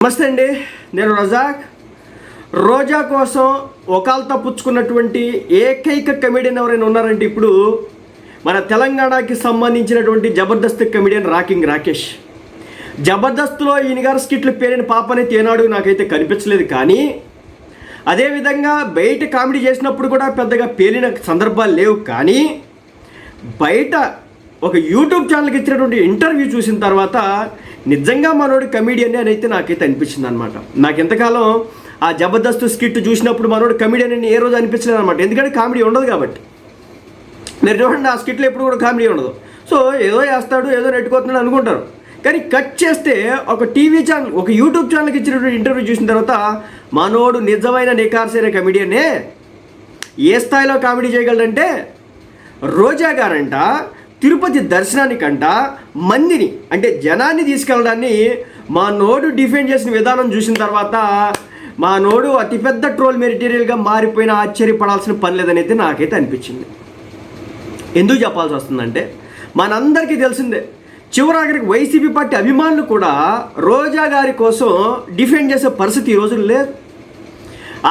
నమస్తే అండి నేను రజాక్. రోజా కోసం ఒకళ్ళతో పుచ్చుకున్నటువంటి ఏకైక కమెడియన్ ఎవరైనా ఉన్నారంటే ఇప్పుడు మన తెలంగాణకి సంబంధించినటువంటి జబర్దస్త్ కమెడియన్ రాకింగ్ రాకేష్. జబర్దస్త్లో ఈయన గారి స్కిట్లు పేరిన పాపనైతే ఏనాడు నాకైతే కనిపించలేదు కానీ అదేవిధంగా బయట కామెడీ చేసినప్పుడు కూడా పెద్దగా పేలిన సందర్భాలు లేవు కానీ బయట ఒక యూట్యూబ్ ఛానల్కి ఇచ్చినటువంటి ఇంటర్వ్యూ చూసిన తర్వాత నిజంగా మనోడు కమీడియన్ అని అయితే నాకైతే అనిపించింది అనమాట నాకు ఎంతకాలం ఆ జబర్దస్త్ స్కిట్ చూసినప్పుడు మనోడు కమీడియన్ అని ఏ రోజు అనిపించలేదు అనమాట ఎందుకంటే కామెడీ ఉండదు కాబట్టి. మీరు చూడండి ఆ స్కిట్లో ఎప్పుడు కూడా కామెడీ ఉండదు. సో ఏదో వేస్తాడు ఏదో నెట్టుకోతున్నాడు అనుకుంటారు. కానీ కట్ చేస్తే ఒక టీవీ ఛానల్ ఒక యూట్యూబ్ ఛానల్కి ఇచ్చినటువంటి ఇంటర్వ్యూ చూసిన తర్వాత మనోడు నిజమైన నికార్సైన కమెడియనే ఏ స్థాయిలో కామెడీ చేయగలడంటే? రోజా గారంట తిరుపతి దర్శనానికంట మందిని అంటే జనాన్ని తీసుకెళ్ళడాన్ని మా నోడు డిఫెండ్ చేసిన విధానం చూసిన తర్వాత మా నోడు అతిపెద్ద ట్రోల్ మెటీరియల్గా మారిపోయిన ఆశ్చర్యపడాల్సిన పని లేదని అయితే నాకైతే అనిపించింది. ఎందుకు చెప్పాల్సి వస్తుందంటే మనందరికీ తెలిసిందే చివరాఖరికి వైసీపీ పార్టీ అభిమానులు కూడా రోజా గారి కోసం డిఫెండ్ చేసే పరిస్థితి ఈ రోజులు లేదు.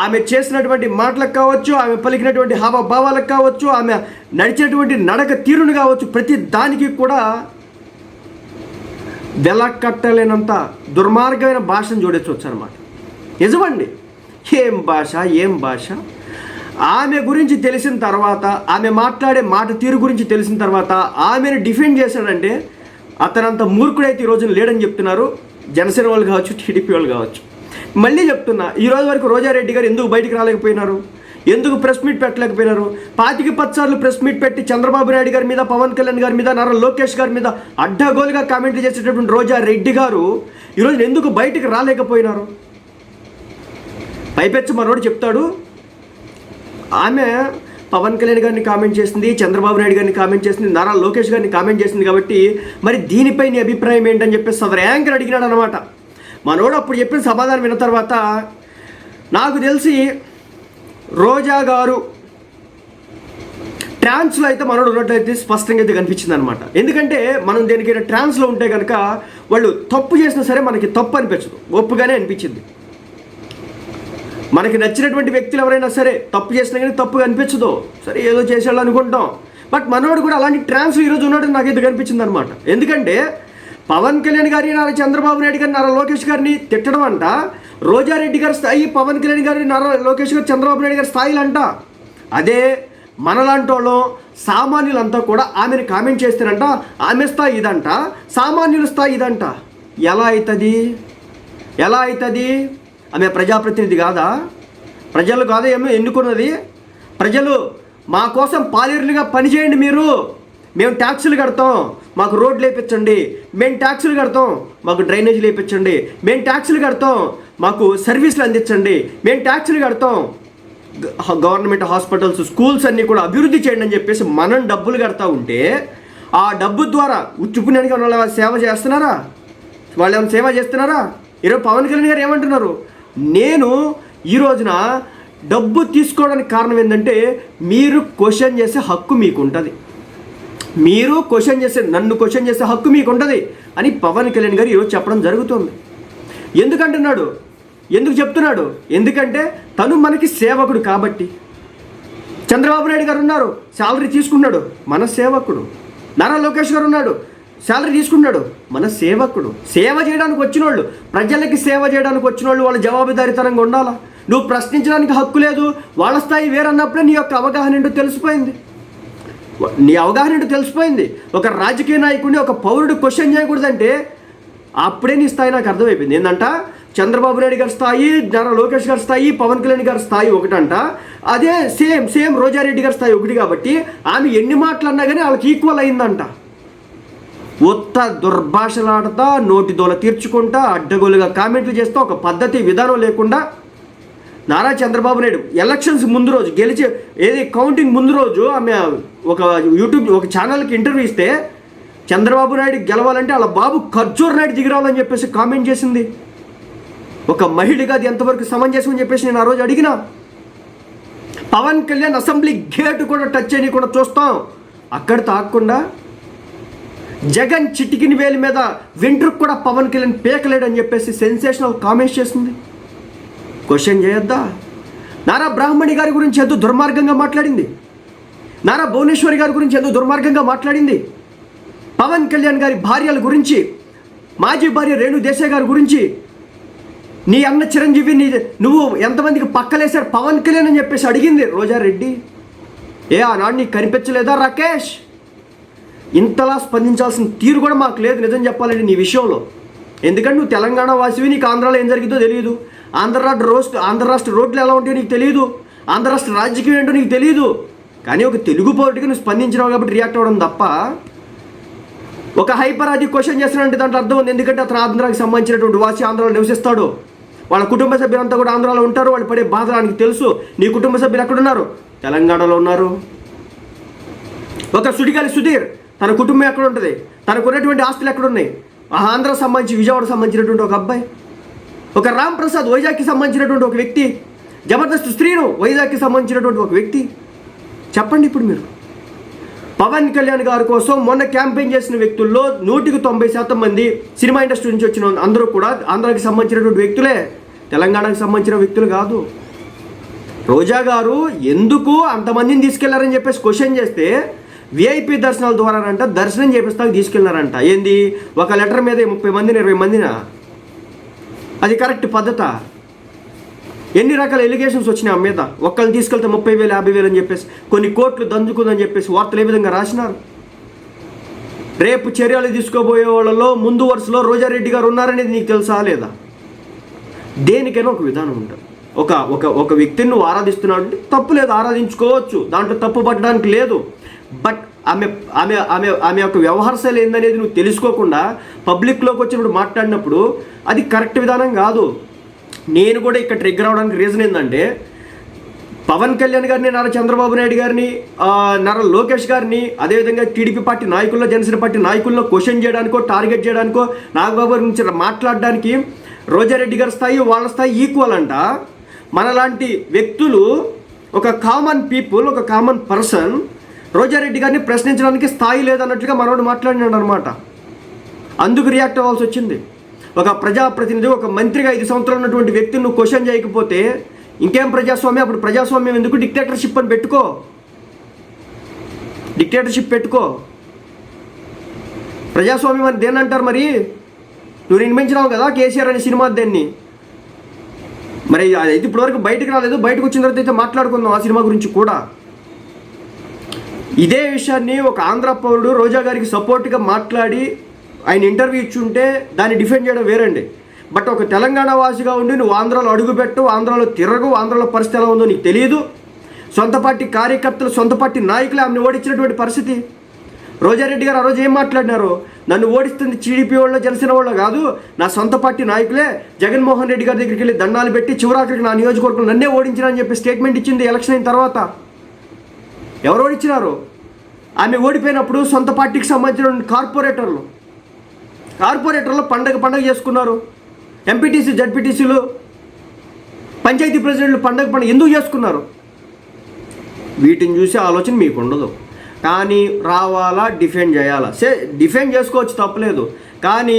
ఆమె చేసినటువంటి మాటలకు కావచ్చు ఆమె పలికినటువంటి హావభావాలకు కావచ్చు ఆమె నడిచినటువంటి నడక తీరును కావచ్చు ప్రతి దానికి కూడా వెలకట్టలేనంత దుర్మార్గమైన భాషను జోడించవచ్చు అనమాట నిజమండి. ఏం భాష ఏం భాష? ఆమె గురించి తెలిసిన తర్వాత ఆమె మాట్లాడే మాట తీరు గురించి తెలిసిన తర్వాత ఆమెను డిఫెండ్ చేశాడంటే అతనంత మూర్ఖుడైతే ఈ రోజున లేడని చెప్తున్నారు. జనసేన వాళ్ళు కావచ్చు టీడీపీ వాళ్ళు కావచ్చు. మళ్ళీ చెప్తున్నా ఈ రోజు వరకు రోజారెడ్డి గారు ఎందుకు బయటికి రాలేకపోయినారు? ఎందుకు ప్రెస్ మీట్ పెట్టలేకపోయినారు? పాతికి పచ్చార్లు ప్రెస్ మీట్ పెట్టి చంద్రబాబు నాయుడు గారి మీద పవన్ కళ్యాణ్ గారి మీద నారా లోకేష్ గారి మీద అడ్డగోలుగా కామెంట్లు చేసేటటువంటి రోజా రెడ్డి గారు ఈరోజు ఎందుకు బయటికి రాలేకపోయినారు? పైపెచ్చు మనోడు చెప్తాడు. ఆమె పవన్ కళ్యాణ్ గారిని కామెంట్ చేసింది చంద్రబాబు నాయుడు గారిని కామెంట్ చేసింది నారా లోకేష్ గారిని కామెంట్ చేసింది కాబట్టి మరి దీనిపై నీ అభిప్రాయం ఏంటని చెప్పేసి సదరు యాంకర్ అడిగినాడు అనమాట మనోడు అప్పుడు చెప్పిన సమాధానం విన్న తర్వాత నాకు తెలిసి రోజా గారు ట్రాన్స్లో అయితే మనోడు ఉన్నట్లయితే స్పష్టంగా అయితే కనిపించింది అనమాట ఎందుకంటే మనం దేనికైనా ట్రాన్స్లో ఉంటే కనుక వాళ్ళు తప్పు చేసినా సరే మనకి తప్పు అనిపించదు. ఒప్పుగానే అనిపించింది. మనకి నచ్చినటువంటి వ్యక్తులు ఎవరైనా సరే తప్పు చేసినా కానీ తప్పు అనిపించదు సరే ఏదో చేసేయాలి అనుకుంటాం బట్ మనోడు కూడా అలాంటి ట్రాన్స్ ఈరోజు ఉన్నాడు నాకైతే కనిపించింది అనమాట ఎందుకంటే పవన్ కళ్యాణ్ గారిని నారా చంద్రబాబు నాయుడు గారిని నారా లోకేష్ గారిని తిట్టడం అంట. రోజారెడ్డి గారి స్థాయి పవన్ కళ్యాణ్ గారిని నారా లోకేష్ గారు చంద్రబాబు నాయుడు గారి స్థాయిలు అంట. అదే మనలాంటి వాళ్ళు సామాన్యులంతా కూడా ఆమెను కామెంట్ చేస్తారంట. ఆమె స్థాయి ఇదంట. సామాన్యుల స్థాయి ఇదంట. ఎలా అవుతుంది? ఎలా అవుతుంది? ఆమె ప్రజాప్రతినిధి కాదా? ప్రజలు కాదా ఏమో ఎన్నుకున్నది ప్రజలు మా కోసం పాలేరులుగా పనిచేయండి మీరు. మేము ట్యాక్సులు కడతాం మాకు రోడ్లు వేయించండి మేము ట్యాక్సులు కడతాం మాకు డ్రైనేజీలు వేయించండి మేము ట్యాక్సులు కడతాం మాకు సర్వీసులు అందించండి. మేము ట్యాక్సులు కడతాం. గవర్నమెంట్ హాస్పిటల్స్ స్కూల్స్ అన్నీ కూడా అభివృద్ధి చేయండి అని చెప్పేసి మనం డబ్బులు కడతా ఉంటే ఆ డబ్బు ద్వారా ఉచ్చుకునేందుకు వాళ్ళ సేవ చేస్తున్నారా? వాళ్ళు ఏమైనా సేవ చేస్తున్నారా? ఈరోజు పవన్ కళ్యాణ్ గారు ఏమంటున్నారు? నేను ఈ రోజున డబ్బు తీసుకోవడానికి కారణం ఏంటంటే మీరు క్వశ్చన్ చేసే హక్కు మీకు ఉంటుంది మీరు క్వశ్చన్ చేసే నన్ను క్వశ్చన్ చేసే హక్కు మీకు ఉంటుంది అని పవన్ కళ్యాణ్ గారు ఈరోజు చెప్పడం జరుగుతుంది. ఎందుకంటున్నాడు? ఎందుకు చెప్తున్నాడు? ఎందుకంటే తను మనకి సేవకుడు కాబట్టి. చంద్రబాబు నాయుడు గారు ఉన్నారు శాలరీ తీసుకున్నాడు మన సేవకుడు. నారా లోకేష్ గారు ఉన్నాడు శాలరీ తీసుకున్నాడు మన సేవకుడు. సేవ చేయడానికి వచ్చిన వాళ్ళు ప్రజలకి సేవ చేయడానికి వచ్చిన వాళ్ళు వాళ్ళ జవాబుదారితనంగా ఉండాలా? నువ్వు ప్రశ్నించడానికి హక్కు లేదు వాళ్ళ స్థాయి వేరన్నప్పుడే నీ యొక్క అవగాహన ఏంటో తెలిసిపోయింది. నీ అవగాహన తెలిసిపోయింది. ఒక రాజకీయ నాయకుడిని ఒక పౌరుడు క్వశ్చన్ చేయకూడదంటే అప్పుడే నీ స్థాయి నాకు అర్థమైపోయింది. ఏంటంట చంద్రబాబు నాయుడు గారి స్థాయి నారా లోకేష్ గారి స్థాయి పవన్ కళ్యాణ్ గారి స్థాయి ఒకటంట. అదే సేమ్ సేమ్ రోజారెడ్డి గారి స్థాయి ఒకటి కాబట్టి ఆమె ఎన్ని మాటలు అన్నా కానీ వాళ్ళకి ఈక్వల్ అయిందంట. ఉత్త దుర్భాషలాడతా నోటి దోల తీర్చుకుంటా అడ్డగోలుగా కామెంట్లు చేస్తా ఒక పద్ధతి విధానం లేకుండా నారా చంద్రబాబు నాయుడు ఎలక్షన్స్ ముందు రోజు గెలిచే ఏది కౌంటింగ్ ముందు రోజు ఆమె ఒక యూట్యూబ్ ఒక ఛానల్కి ఇంటర్వ్యూ ఇస్తే చంద్రబాబు నాయుడు గెలవాలంటే వాళ్ళ బాబు ఖర్జూర్ నాయుడు దిగిరావాలని చెప్పేసి కామెంట్ చేసింది. ఒక మహిళగా అది ఎంతవరకు సమంజసం అని చెప్పేసి నేను ఆ రోజు అడిగినా. పవన్ కళ్యాణ్ అసెంబ్లీ గేట్ కూడా టచ్ అయ్యి కూడా చూస్తాం. అక్కడ తాకుండా జగన్ చిటికిని వేలి మీద వెంట్రుకు కూడా పవన్ కళ్యాణ్ పేకలేడని చెప్పేసి సెన్సేషనల్ కామెంట్స్ చేసింది. క్వశ్చన్ చేయొద్దా? నారా బ్రాహ్మణి గారి గురించి ఎంతో దుర్మార్గంగా మాట్లాడింది? నారా భువనేశ్వరి గారి గురించి ఎంతో దుర్మార్గంగా మాట్లాడింది? పవన్ కళ్యాణ్ గారి భార్యల గురించి మాజీ భార్య రేణు దేశాయ్ గారి గురించి నీ అన్న చిరంజీవి నీ నువ్వు ఎంతమందికి పక్కలేశారు? పవన్ కళ్యాణ్ అని చెప్పేసి అడిగింది రోజారెడ్డి. ఏ ఆనాడు నీకు కనిపించలేదా రాకేష్? ఇంతలా స్పందించాల్సిన తీరు కూడా మాకు లేదు నిజం చెప్పాలండి నీ విషయంలో. ఎందుకంటే నువ్వు తెలంగాణ వాసివి నీకు ఆంధ్రాలో ఏం జరిగిందో తెలియదు. ఆంధ్ర రాష్ట్ర రోస్ట్ ఆంధ్ర రాష్ట్ర రోడ్లు ఎలా ఉంటాయో నీకు తెలియదు ఆంధ్ర రాష్ట్ర రాజకీయం ఏంటో నీకు తెలియదు కానీ ఒక తెలుగు పౌరుడికి నువ్వు స్పందించినావు కాబట్టి రియాక్ట్ అవ్వడం తప్ప ఒక హైపర్ అది క్వశ్చన్ చేస్తున్నాడంటే దాంట్లో అర్థం ఉంది. ఎందుకంటే అతను ఆంధ్రాకి సంబంధించినటువంటి వాసి ఆంధ్రాలో నివసిస్తాడు. వాళ్ళ కుటుంబ సభ్యులంతా కూడా ఆంధ్రాలో ఉంటారు. వాళ్ళు పడే బాధ ఆయనకి తెలుసు. నీ కుటుంబ సభ్యులు ఎక్కడున్నారు? తెలంగాణలో ఉన్నారు. ఒక సుడిగాలి సుధీర్ తన కుటుంబం ఎక్కడ ఉంటుంది? తనకున్నటువంటి ఆస్తులు ఎక్కడ ఉన్నాయి ఆంధ్ర సంబంధించి విజయవాడ సంబంధించినటువంటి ఒక అబ్బాయి. ఒక రామ్ ప్రసాద్ వైజాగ్కి సంబంధించినటువంటి ఒక వ్యక్తి జబర్దస్త్ స్త్రీను వైజాగ్కి సంబంధించినటువంటి ఒక వ్యక్తి. చెప్పండి ఇప్పుడు మీరు. పవన్ కళ్యాణ్ గారి కోసం మొన్న క్యాంపెయిన్ చేసిన వ్యక్తుల్లో నూటికి తొంభై శాతం మంది సినిమా ఇండస్ట్రీ నుంచి వచ్చిన అందరూ కూడా ఆంధ్రాకి సంబంధించినటువంటి వ్యక్తులే. తెలంగాణకు సంబంధించిన వ్యక్తులు కాదు. రోజా గారు ఎందుకు అంతమందిని తీసుకెళ్ళారని చెప్పేసి క్వశ్చన్ చేస్తే విఐపి దర్శనాల ద్వారానంట దర్శనం చేపిస్తాకు తీసుకెళ్ళారంట. ఏంది? ఒక లెటర్ మీద ముప్పై మందిని ఇరవై మందినా? అది కరెక్ట్ పద్ధత. ఎన్ని రకాల ఎలిగేషన్స్ వచ్చినాయి ఆ మీద? ఒక్కరిని తీసుకెళ్తే ముప్పై వేలు యాభై వేలు అని చెప్పేసి కొన్ని కోట్లు దంచుకుందని చెప్పేసి వార్తలు ఏ విధంగా రాసినారు? రేపు చర్యలు తీసుకోబోయే వాళ్ళలో ముందు వరుసలో రోజారెడ్డి గారు ఉన్నారనేది నీకు తెలుసా లేదా? దేనికైనా ఒక విధానం ఉంటుంది. ఒక ఒక ఒక వ్యక్తిని నువ్వు ఆరాధిస్తున్నావు అంటే తప్పు లేదు ఆరాధించుకోవచ్చు. దాంట్లో తప్పు పట్టడానికి లేదు. బట్ ఆమె ఆమె ఆమె ఆమె యొక్క వ్యవహార శైలి ఏందనేది నువ్వు తెలుసుకోకుండా పబ్లిక్లోకి వచ్చినప్పుడు మాట్లాడినప్పుడు అది కరెక్ట్ విధానం కాదు. నేను కూడా ఇక్కడ ట్రిగ్గర్ అవడానికి రీజన్ ఏంటంటే పవన్ కళ్యాణ్ గారిని నారా చంద్రబాబు నాయుడు గారిని నర నారా లోకేష్ గారిని అదేవిధంగా టీడీపీ పార్టీ నాయకుల్లో జనసేన పార్టీ నాయకుల్లో క్వశ్చన్ చేయడానికో టార్గెట్ చేయడానికో నాగబాబు నుంచి గురించి మాట్లాడడానికి రోజారెడ్డి గారి స్థాయి వాళ్ళ స్థాయి ఈక్వల్ అంట. మనలాంటి వ్యక్తులు ఒక కామన్ పీపుల్ ఒక కామన్ పర్సన్ రోజారెడ్డి గారిని ప్రశ్నించడానికి స్థాయి లేదన్నట్లుగా మనోడు మాట్లాడినాడు అనమాట అందుకు రియాక్ట్ అవ్వాల్సి వచ్చింది. ఒక ప్రజాప్రతినిధి ఒక మంత్రిగా ఐదు సంవత్సరాలు ఉన్నటువంటి వ్యక్తిని నువ్వు క్వశ్చన్ చేయకపోతే ఇంకేం ప్రజాస్వామ్యం? అప్పుడు ప్రజాస్వామ్యం ఎందుకు? డిక్టేటర్షిప్ అని పెట్టుకో. డిక్టేటర్షిప్ పెట్టుకో. ప్రజాస్వామ్యం అని దేని అంటారు మరి? నువ్వు నిర్మించినావు కదా కేసీఆర్ అనే సినిమా దేన్ని? మరి అది ఇప్పటివరకు బయటకు రాలేదు. బయటకు వచ్చిన తర్వాత అయితే మాట్లాడుకుందాం ఆ సినిమా గురించి కూడా. ఇదే విషయాన్ని ఒక ఆంధ్ర పౌరుడు రోజా గారికి సపోర్ట్గా మాట్లాడి ఆయన ఇంటర్వ్యూ ఇచ్చుంటే దాన్ని డిఫెండ్ చేయడం వేరండి. బట్ ఒక తెలంగాణ వాసిగా ఉండి నువ్వు ఆంధ్రాలో అడుగుపెట్టు ఆంధ్రాలో తిరగు ఆంధ్రాలో పరిస్థితి ఎలా ఉందో నీకు తెలియదు. సొంత పార్టీ కార్యకర్తలు సొంత పార్టీ నాయకులు ఆమెను ఓడించినటువంటి పరిస్థితి. రోజారెడ్డి గారు ఆ రోజు ఏం మాట్లాడినారు? నన్ను ఓడిస్తుంది టీడీపీ వాళ్ళ జనసేన వాళ్ళు కాదు నా సొంత పార్టీ నాయకులే జగన్మోహన్ రెడ్డి గారి దగ్గరికి వెళ్ళి దండాలు పెట్టి చివరాఖరికి నా నియోజకవర్గం నన్నే ఓడించినా చెప్పి స్టేట్మెంట్ ఇచ్చింది ఎలక్షన్ అయిన తర్వాత. ఎవరు ఓడించినారు ఆమె ఓడిపోయినప్పుడు సొంత పార్టీకి సంబంధించిన కార్పొరేటర్లు. కార్పొరేటర్లు పండగ పండగ చేసుకున్నారు. ఎంపీటీసీ జడ్పీటీసీలు పంచాయతీ ప్రెసిడెంట్లు పండగ పండగ ఎందుకు చేసుకున్నారు? వీటిని చూసే ఆలోచన మీకు ఉండదు కానీ రావాలా డిఫెండ్ చేయాలా? సే డిఫెండ్ చేసుకోవచ్చు తప్పలేదు. కానీ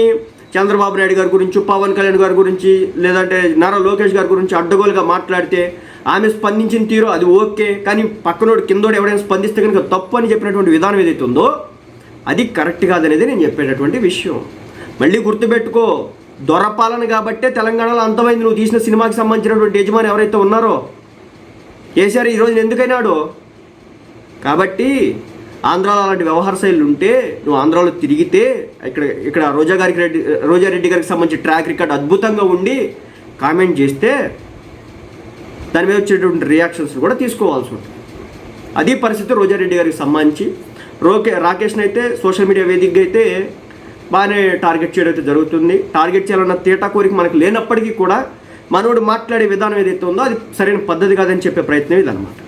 చంద్రబాబు నాయుడు గారి గురించి పవన్ కళ్యాణ్ గారి గురించి లేదంటే నారా లోకేష్ గారి గురించి అడ్డగోలుగా మాట్లాడితే ఆమె స్పందించిన తీరు అది ఓకే కానీ పక్కనోడు కిందోడు ఎవడైనా స్పందిస్తే కనుక తప్పు అని చెప్పినటువంటి విధానం ఏదైతే ఉందో అది కరెక్ట్ కాదనేది నేను చెప్పేటటువంటి విషయం. మళ్ళీ గుర్తుపెట్టుకో దొరపాలన కాబట్టే తెలంగాణలో అంతమైంది. నువ్వు తీసిన సినిమాకి సంబంధించినటువంటి యజమాని ఎవరైతే ఉన్నారో కేసీఆర్ ఈ ఎందుకైనాడు? కాబట్టి ఆంధ్రాలో అలాంటి వ్యవహార శైలి ఉంటే నువ్వు ఆంధ్రాలో తిరిగితే ఇక్కడ ఇక్కడ రోజా గారికి రెడ్డి రోజారెడ్డి గారికి సంబంధించి ట్రాక్ రికార్డ్ అద్భుతంగా ఉండి కామెంట్ చేస్తే దాని మీద వచ్చేటువంటి రియాక్షన్స్ కూడా తీసుకోవాల్సి ఉంటుంది. అది పరిస్థితి రోజారెడ్డి గారికి సంబంధించి. రోకే రాకేష్ని అయితే సోషల్ మీడియా వేదికగా అయితే బాగానే టార్గెట్ చేయడం అయితే జరుగుతుంది. టార్గెట్ చేయాలన్న తేటా కోరిక మనకు లేనప్పటికీ కూడా మనోడు మాట్లాడే విధానం ఏదైతే ఉందో అది సరైన పద్ధతి కాదని చెప్పే ప్రయత్నం ఇదన్నమాట.